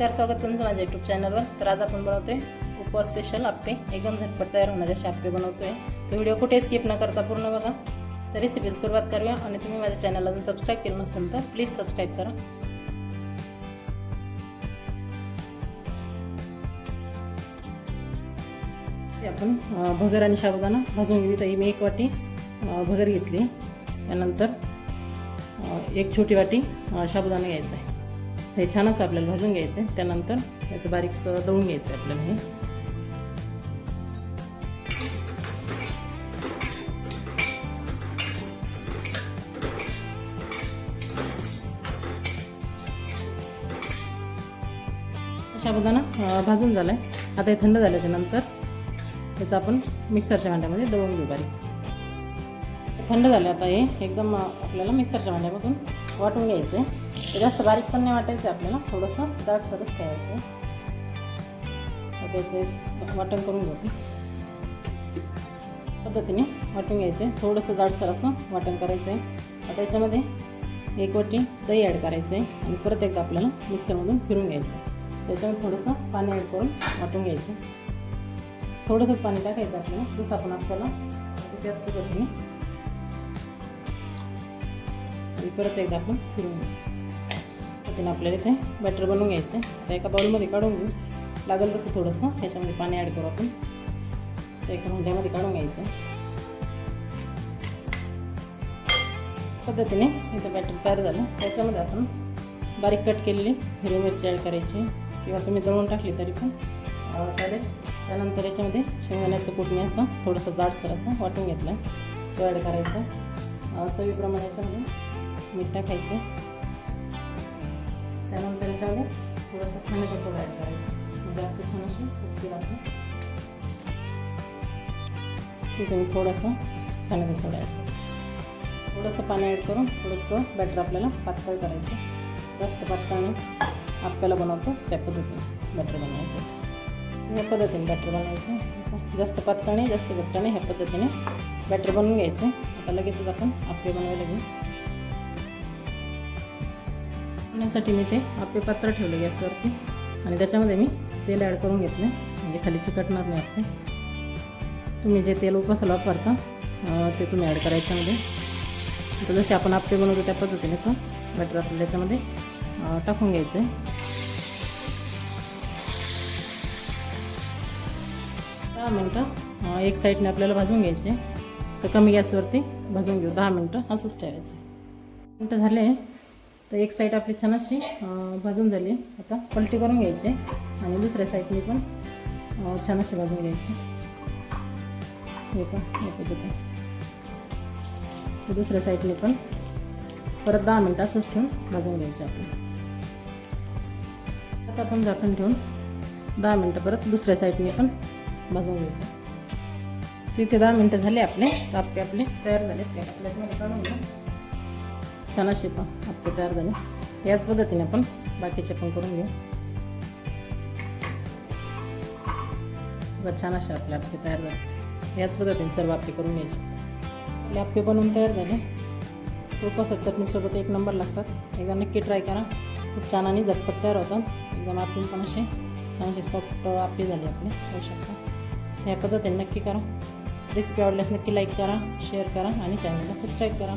नमस्कार स्वागत तुमचं माझ्या यूट्यूब चॅनलवर तर आज आपण बनवतोय उपवास स्पेशल आप्पे. एकदम झटपट तयार होणारे असे आप्पे बनवतोय. तो व्हिडिओ कुठे स्किप न करता पूर्ण बघा. तर रेसिपीला सुरुवात करूया आणि तुम्ही माझ्या चॅनलला जर सबस्क्राईब केलं नसेल तर प्लीज सबस्क्राईब करा. ते आपण भगर आणि शाबुदाना भाजून घेऊ तर मी एक वाटी भगर घेतली. त्यानंतर एक छोटी वाटी शाबुदाना घ्यायचा आहे. हे छान असं आपल्याला भाजून घ्यायचं आहे त्यानंतर याचं बारीक दळून घ्यायचं आहे आपल्याला हे. अशा अं, भाजून झालं आहे आता हे थंड झाल्याच्यानंतर याचं आपण मिक्सरच्या भांड्यामध्ये दळून घेऊ बारीक. थंड झालं आता हे एकदम आपल्याला मिक्सरच्या भांड्यामधून वाटून घ्यायचं आहे जास्त बारीक पण नाही वाटायचं आपल्याला थोडंसं जाडसरच ठेवायचं. आहे वाटण करून घेऊ पद्धतीने वाटून घ्यायचं. आहे थोडंसं जाडसर असं वाटण करायचं आहे आता याच्यामध्ये एक वाटी दही ॲड करायचं आहे आणि परत एकदा आपल्याला मिक्सरमधून फिरून घ्यायचं आहे त्याच्यामध्ये थोडंसं पाणी ॲड करून वाटून घ्यायचं थोडंसंच पाणी टाकायचं आपल्याला जसं आपण आपल्याला त्याच पद्धतीने. आणि परत एकदा आपण फिरून घेऊ. पद्धतीनं आपल्याला इथे बॅटर बनवून घ्यायचं आहे. एका बाउलमध्ये काढून घेऊ. लागेल तसं थोडंसं. ह्याच्यामध्ये पाणी ॲड करू आपण. तर एका भांड्यामध्ये काढून घ्यायचं पद्धतीने इथं बॅटर तयार झालं. त्याच्यामध्ये आपण बारीक कट केलेली हिरवी मिरची ॲड करायची. किंवा तुम्ही दळून टाकली तरी पण चालेल. त्यानंतर याच्यामध्ये शेंगदाण्याचं कुटणी असं थोडंसं जाडसर असं वाटून घेतलं. तो ॲड करायचा. चवीप्रमाणे याच्यामध्ये मीठ टाकायचं. त्यानंतर याच्यामध्ये थोडंसं खाण्याचा सोडा ॲड करायचं. म्हणजे आपली छान अशी उकळी लागते ठीक आहे थोडंसं खाण्याचा सोडा ॲड करतो थोडंसं पाणी ॲड करून थोडंसं बॅटर आपल्याला पातळ करायचं. जास्त पातळ नाही. आपल्याला बनवतो त्या पद्धतीने बॅटर बनवायचं. ह्या पद्धतीने बॅटर बनायचं जास्त पातळ नाही जास्त घट्टाने ह्या पद्धतीने बॅटर बनवून घ्यायचं. आता लगेचच आपण आपले बनवायला घेऊ. बनवण्यासाठी मी ते आपे पात्र ठेवले गॅसवरती. आणि त्याच्यामध्ये मी तेल ॲड करून घेतले. म्हणजे खाली चिकटणार नाही आपले. तुम्ही जे तेल उपासाला वापरता ते तुम्ही ॲड करायच्यामध्ये तर जसे आपण आपले बनवतो त्या पद्धतीने तो बॅटर आपल्याला त्याच्यामध्ये टाकून घ्यायचं आहे दहा मिनटं एक साईडने आपल्याला भाजून घ्यायचे. तर कमी गॅसवरती भाजून घेऊ. दहा मिनटं असंच ठेवायचं. मिनटं झाले. तर एक साईड आपली छान अशी भाजून झाली. आता पलटी करून घ्यायची आणि दुसऱ्या साईडने पण छान अशी भाजून घ्यायची. हे पण या पद्धतीने. दुसऱ्या साईडने पण परत दहा मिनटं असंच ठेवून भाजून घ्यायची आपण. आता आपण झाकण ठेवून दहा मिनटं परत दुसऱ्या साईडने पण भाजून घ्यायचं. तिथे दहा मिनटं झाले आपले तर आपले तयार झाले प्लेट प्लेटमध्ये काढून घ्या छान असे पण आपले तयार झाले. याच पद्धतीने आपण बाकीचे पण करून घेऊ. बघा, छान असे आपले आपले तयार झाले. याच पद्धतीने सर्व आपले करून घ्यायचे. आपले आप्पे बनवून तयार झाले. तुपासाच्या चटणीसोबत एक नंबर लागतात. एकदा नक्की ट्राय करा. खूप छान आणि झटपट तयार होतात. एकदम आपण पण असे छान असे सॉफ्ट आपले झाले आपले. होऊ शकतात. त्या पद्धतीने नक्की करा. रेसिपी आवडल्यास नक्की लाईक करा शेअर करा आणि चॅनलला सबस्क्राईब करा.